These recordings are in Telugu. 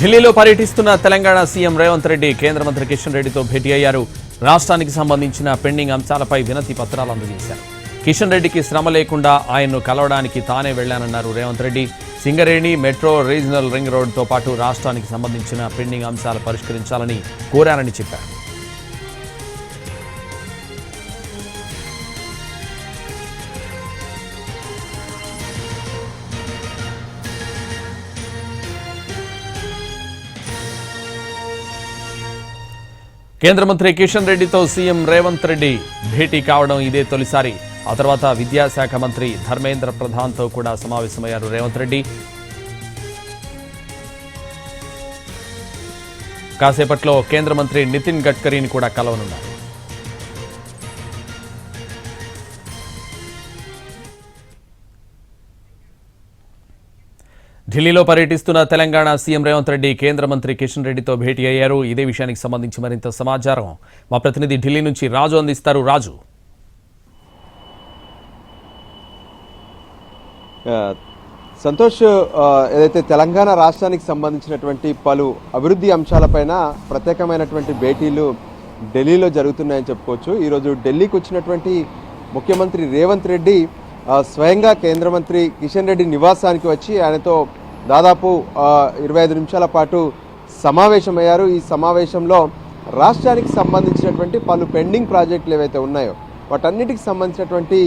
ఢిల్లీలో పర్యటిస్తున్న తెలంగాణ సీఎం రేవంత్ రెడ్డి కేంద్ర మంత్రి కిషన్ రెడ్డితో భేటీ అయ్యారు. రాష్ట్రానికి సంబంధించిన పెండింగ్ అంశాలపై వినతి పత్రాలు అందజేశారు. కిషన్ రెడ్డికి శ్రమ లేకుండా ఆయన్ను కలవడానికి తానే వెళ్ళానన్నారు Revanth Reddy. Singareni metro regional ring రోడ్తో పాటు రాష్ట్రానికి సంబంధించిన పెండింగ్ అంశాలు పరిష్కరించాలని కోరారని చెప్పారు. కేంద్ర మంత్రి కిషన్ రెడ్డితో సీఎం రేవంత్ రెడ్డి భేటీ కావడం ఇదే తొలిసారి. ఆ తర్వాత విద్యాశాఖ మంత్రి ధర్మేంద్ర ప్రధాన్తో కూడా సమావేశమయ్యారు రేవంత్ రెడ్డి. కాసేపట్లో కేంద్ర మంత్రి నితిన్ గడ్కరీని కూడా కలవనున్నారు. ఢిల్లీలో పర్యటిస్తున్న తెలంగాణ సీఎం రేవంత్ రెడ్డి కేంద్ర మంత్రి కిషన్ రెడ్డితో భేటీ అయ్యారు. ఇదే విషయానికి సంబంధించి మరింత సమాచారం. మా ప్రతినిధి ఢిల్లీ నుంచి రాజు అందిస్తారు. రాజు. సంతోష్ ఏదైతే తెలంగాణ రాష్ట్రానికి సంబంధించినటువంటి పలు అభివృద్ధి అంశాలపైన ప్రత్యేకమైనటువంటి భేటీలు ఢిల్లీలో జరుగుతున్నాయని చెప్పుకోవచ్చు. ఈరోజు ఢిల్లీకి వచ్చినటువంటి ముఖ్యమంత్రి రేవంత్ రెడ్డి స్వయంగా కేంద్ర మంత్రి కిషన్ రెడ్డి నివాసానికి వచ్చి ఆయనతో దాదాపు ఇరవై ఐదు నిమిషాల పాటు సమావేశమయ్యారు. ఈ సమావేశంలో రాష్ట్రానికి సంబంధించినటువంటి పలు పెండింగ్ ప్రాజెక్టులు ఏవైతే ఉన్నాయో వాటన్నిటికి సంబంధించినటువంటి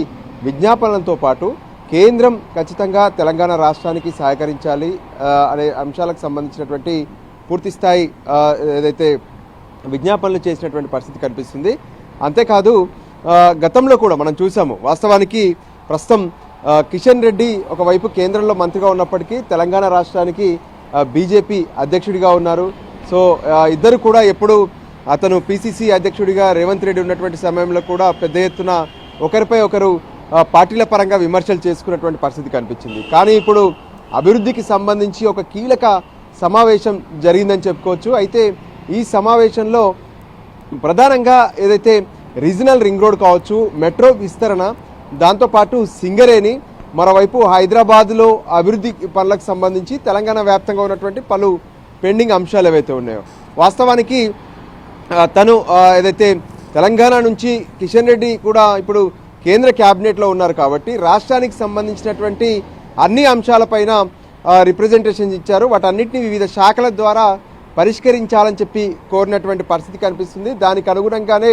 విజ్ఞాపనలతో పాటు కేంద్రం ఖచ్చితంగా తెలంగాణ రాష్ట్రానికి సహకరించాలి అనే అంశాలకు సంబంధించినటువంటి పూర్తిస్థాయి ఏదైతే విజ్ఞాపనలు చేసినటువంటి పరిస్థితి కనిపిస్తుంది. అంతేకాదు గతంలో కూడా మనం చూసాము వాస్తవానికి ప్రస్తుతం కిషన్ రెడ్డి ఒకవైపు కేంద్రంలో మంత్రిగా ఉన్నప్పటికీ తెలంగాణ రాష్ట్రానికి బీజేపీ అధ్యక్షుడిగా ఉన్నారు. సో ఇద్దరు కూడా ఎప్పుడు అతను పిసిసి అధ్యక్షుడిగా రేవంత్ రెడ్డి ఉన్నటువంటి సమయంలో కూడా పెద్ద ఎత్తున ఒకరిపై ఒకరు పార్టీల పరంగా విమర్శలు చేసుకున్నటువంటి పరిస్థితి కనిపించింది. కానీ ఇప్పుడు అభివృద్ధికి సంబంధించి ఒక కీలక సమావేశం జరిగిందని చెప్పుకోవచ్చు. అయితే ఈ సమావేశంలో ప్రధానంగా ఏదైతే రీజనల్ రింగ్ రోడ్ కావచ్చు మెట్రో విస్తరణ దాంతోపాటు సింగరేణి మరోవైపు హైదరాబాద్లో అభివృద్ధి పనులకు సంబంధించి తెలంగాణ వ్యాప్తంగా ఉన్నటువంటి పలు పెండింగ్ అంశాలు ఏవైతే ఉన్నాయో. వాస్తవానికి తను ఏదైతే తెలంగాణ నుంచి కిషన్ రెడ్డి కూడా ఇప్పుడు కేంద్ర క్యాబినెట్లో ఉన్నారు కాబట్టి రాష్ట్రానికి సంబంధించినటువంటి అన్ని అంశాలపైన రిప్రజెంటేషన్ ఇచ్చారు. వాటన్నిటిని వివిధ శాఖల ద్వారా పరిష్కరించాలని చెప్పి కోరినటువంటి పరిస్థితి కనిపిస్తుంది. దానికి అనుగుణంగానే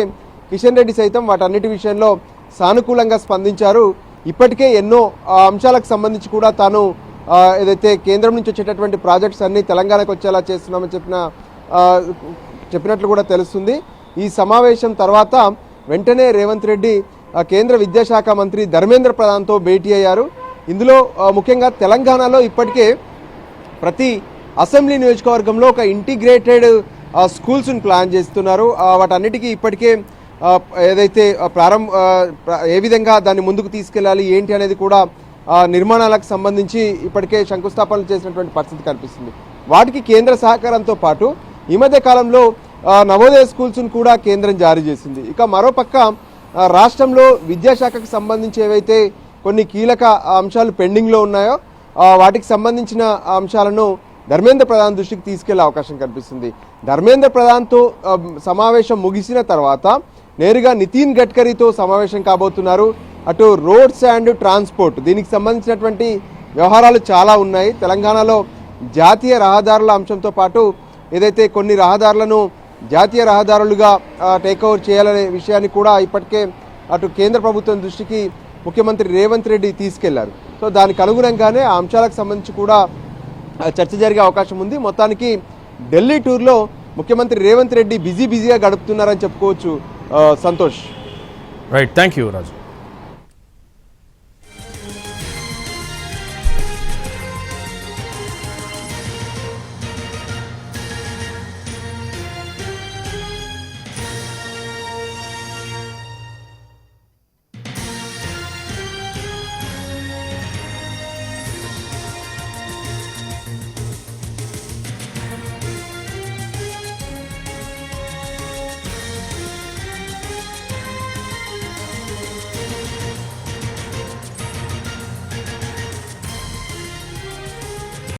కిషన్ రెడ్డి సైతం వాటన్నిటి విషయంలో సానుకూలంగా స్పందించారు. ఇప్పటికే ఎన్నో అంశాలకు సంబంధించి కూడా తాను ఏదైతే కేంద్రం నుంచి వచ్చేటటువంటి ప్రాజెక్ట్స్ అన్ని తెలంగాణకు వచ్చేలా చేస్తున్నామని చెప్పిన చెప్పినట్లు కూడా తెలుస్తుంది. ఈ సమావేశం తర్వాత వెంటనే రేవంత్ రెడ్డి కేంద్ర విద్యాశాఖ మంత్రి ధర్మేంద్ర ప్రధాన్తో భేటీ అయ్యారు. ఇందులో ముఖ్యంగా తెలంగాణలో ఇప్పటికే ప్రతి అసెంబ్లీ నియోజకవర్గంలో ఒక ఇంటిగ్రేటెడ్ స్కూల్స్ని ప్లాన్ చేస్తున్నారు. వాటన్నిటికీ ఇప్పటికే ఏదైతే ప్రారంభ ఏ విధంగా దాన్ని ముందుకు తీసుకెళ్ళాలి ఏంటి అనేది కూడా నిర్మాణాలకు సంబంధించి ఇప్పటికే శంకుస్థాపనలు చేసినటువంటి పరిస్థితి కనిపిస్తుంది. వాటికి కేంద్ర సహకారంతో పాటు ఈ మధ్య కాలంలో నవోదయ స్కూల్స్ను కూడా కేంద్రం జారీ చేసింది. ఇక మరోపక్క రాష్ట్రంలో విద్యాశాఖకు సంబంధించి ఏవైతే కొన్ని కీలక అంశాలు పెండింగ్లో ఉన్నాయో వాటికి సంబంధించిన అంశాలను ధర్మేంద్ర ప్రధాన్ దృష్టికి తీసుకెళ్ళే అవకాశం కనిపిస్తుంది. ధర్మేంద్ర ప్రధాన్తో సమావేశం ముగిసిన తర్వాత నేరుగా నితిన్ గడ్కరీతో సమావేశం కాబోతున్నారు. అటు రోడ్స్ అండ్ ట్రాన్స్పోర్ట్ దీనికి సంబంధించినటువంటి వ్యవహారాలు చాలా ఉన్నాయి. తెలంగాణలో జాతీయ రహదారుల అంశంతో పాటు ఏదైతే కొన్ని రహదారులను జాతీయ రహదారులుగా టేక్ ఓవర్ చేయాలనే విషయాన్ని కూడా ఇప్పటికే అటు కేంద్ర ప్రభుత్వం దృష్టికి ముఖ్యమంత్రి రేవంత్ రెడ్డి తీసుకెళ్ళారు. సో దానికి అనుగుణంగానే ఆ అంశాలకు సంబంధించి కూడా చర్చ జరిగే అవకాశం ఉంది. మొత్తానికి ఢిల్లీ టూర్లో ముఖ్యమంత్రి రేవంత్ రెడ్డి బిజీ బిజీగా గడుపుతున్నారని చెప్పుకోవచ్చు. ఆ, Santosh right thank you Raju